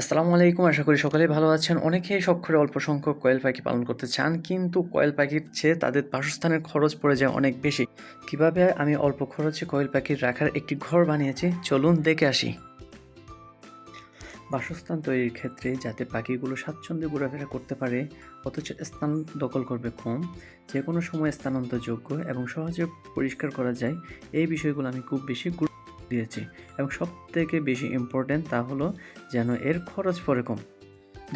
আসসালামু আলাইকুম, আশা করি সকলেই ভালো আছেন। অনেকেই করে অল্প সংখ্যক কোয়েল পাখি পালন করতে চান, কিন্তু কোয়েল পাখির চেয়ে তাদের বাসস্থানের খরচ পড়ে যায় অনেক বেশি। কীভাবে আমি অল্প খরচে কোয়েল পাখির রাখার একটি ঘর বানিয়েছি, চলুন দেখে আসি। বাসস্থান তৈরির ক্ষেত্রে যাতে পাখিগুলো স্বাচ্ছন্দ্যে ঘোরাফেরা করতে পারে, অথচ স্থান দখল করবে কম যে কোনো সময় স্থানান্তরযোগ্য এবং সহজে পরিষ্কার করা যায়, এই বিষয়গুলো আমি খুব বেশি দিয়েছি। এবং সব থেকে বেশি ইম্পর্ট্যান্ট তা হলো যেন এর খরচ পড়ে কম।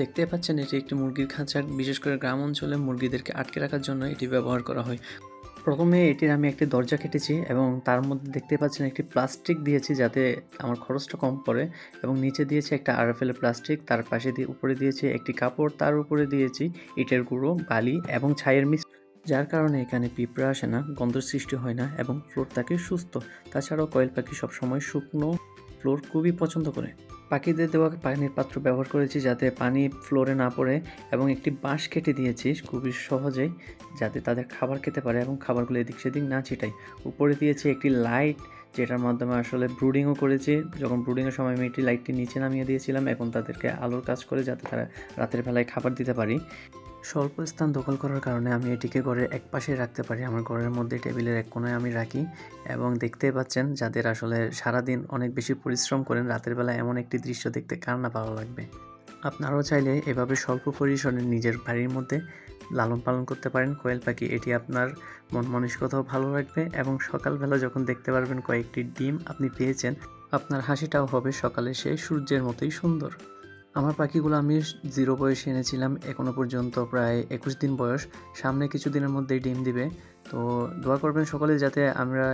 দেখতে পাচ্ছেন, এটি একটি মুরগির খাঁচা বিশেষ করে গ্রাম অঞ্চলে মুরগিদেরকে আটকে রাখার জন্য এটি ব্যবহার করা হয়। প্রথমে এটির আমি একটি দরজা কেটেছি এবং তার মধ্যে দেখতে পাচ্ছেন একটি প্লাস্টিক দিয়েছি যাতে আমার খরচটা কম পড়ে এবং নিচে দিয়েছি একটা আরএফএল প্লাস্টিক তার পাশে দিয়ে উপরে দিয়েছি একটি কাপড়, তার উপরে দিয়েছি ইটের গুঁড়ো, বালি এবং ছাইয়ের মিশ্র যার কারণে এখানে পিঁপড়া আসে না গন্ধ সৃষ্টি হয় না এবং ফ্লোর থাকে সুস্থ। তাছাড়াও কয়েল পাখি সবসময় শুকনো ফ্লোর খুবই পছন্দ করে। পাখিদের দেওয়া পানির পাত্র ব্যবহার করেছি যাতে পানি ফ্লোরে না পড়ে এবং একটি বাঁশ কেটে দিয়েছি খুবই সহজেই যাতে তাদের খাবার খেতে পারে এবং খাবারগুলো এদিক সেদিক না ছিটাই উপরে দিয়েছি একটি লাইট যেটার মাধ্যমে আসলে ব্রুডিংও করেছি। যখন ব্রুডিংয়ের সময় আমি একটি লাইটটি নিচে নামিয়ে দিয়েছিলাম, এখন তাদেরকে আলোর কাজ করে যাতে তারা রাতের বেলায় খাবার দিতে পারি। স্বল্প স্থান দখল করার কারণে আমি এটিকে ঘরের এক পাশে রাখতে পারি। আমার ঘরের মধ্যে টেবিলের এক কোনায় আমি রাখি এবং দেখতেই পাচ্ছেন যাদের আসলে সারাদিন অনেক বেশি পরিশ্রম করেন, রাতের বেলা এমন একটি দৃশ্য দেখতে কার না ভালো লাগবে। আপনারাও চাইলে এভাবে স্বল্প পরিসরে নিজের বাড়ির মধ্যে লালন পালন করতে পারেন। কোয়েল পাখি, এটি আপনার মন মানসিকতাও ভালো রাখবে এবং সকালবেলা যখন দেখতে পারবেন কয়েকটি ডিম আপনি পেয়েছেন, আপনার হাসিটাও হবে সকালে সে সূর্যের মতোই সুন্দর। আমার পাখিগুলো আমি জিরো বয়সে এনেছিলাম এখনও পর্যন্ত প্রায় একুশ দিন বয়স। সামনে কিছু দিনের মধ্যেই ডিম দিবে। তো দোয়া করবেন সকলে যাতে আমরা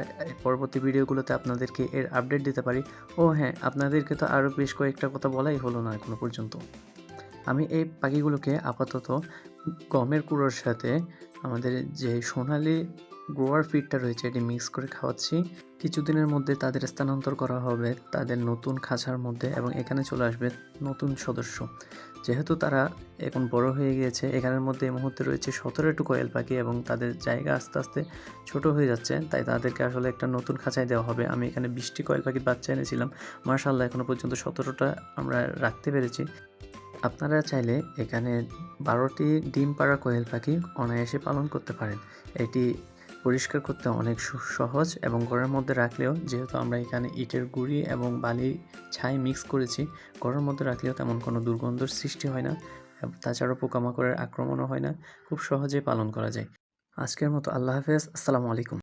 পরবর্তী ভিডিওগুলোতে আপনাদেরকে এর আপডেট দিতে পারি। ও হ্যাঁ আপনাদেরকে তো আরও বেশ কয়েকটা কথা বলাই হলো না এখনও পর্যন্ত। আমি এই পাখিগুলোকে আপাতত গমের কুড়োর সাথে আমাদের যে সোনালি গ্রোয়ার ফিডটা রয়েছে, এটি মিক্স করে খাওয়াচ্ছি। কিছুদিনের মধ্যে তাদের স্থানান্তর করা হবে তাদের নতুন খাঁচার মধ্যে এবং এখানে চলে আসবে নতুন সদস্য। যেহেতু তারা এখন বড় হয়ে গিয়েছে, এখানের মধ্যে এই মুহূর্তে রয়েছে সতেরোটু কোয়েল পাখি এবং তাদের জায়গা আস্তে আস্তে ছোট হয়ে যাচ্ছে, তাই তাদেরকে আসলে একটা নতুন খাঁচায় দেওয়া হবে। আমি এখানে বিশটি কোয়েল পাখির বাচ্চা এনেছিলাম। মার্শাল্লাহ এখনও পর্যন্ত সতেরোটা আমরা রাখতে পেরেছি। আপনারা চাইলে এখানে বারোটি ডিম পাড়া কোয়েল পাখি অনায়াসে পালন করতে পারেন। এটি পরিষ্কার করতে অনেক সহজ এবং ঘরের মধ্যে রাখলেও যেহেতু আমরা এখানে ইটের গুঁড়ি এবং বালি ছাই মিক্স করেছি, ঘরের মধ্যে রাখলেও তেমন কোনো দুর্গন্ধর সৃষ্টি হয় না তাছাড়াও পোকামাকড়ের আক্রমণও হয় না। খুব সহজে পালন করা যায়। আজকের মতো আল্লাহ হাফেজ। আসসালামু আলাইকুম।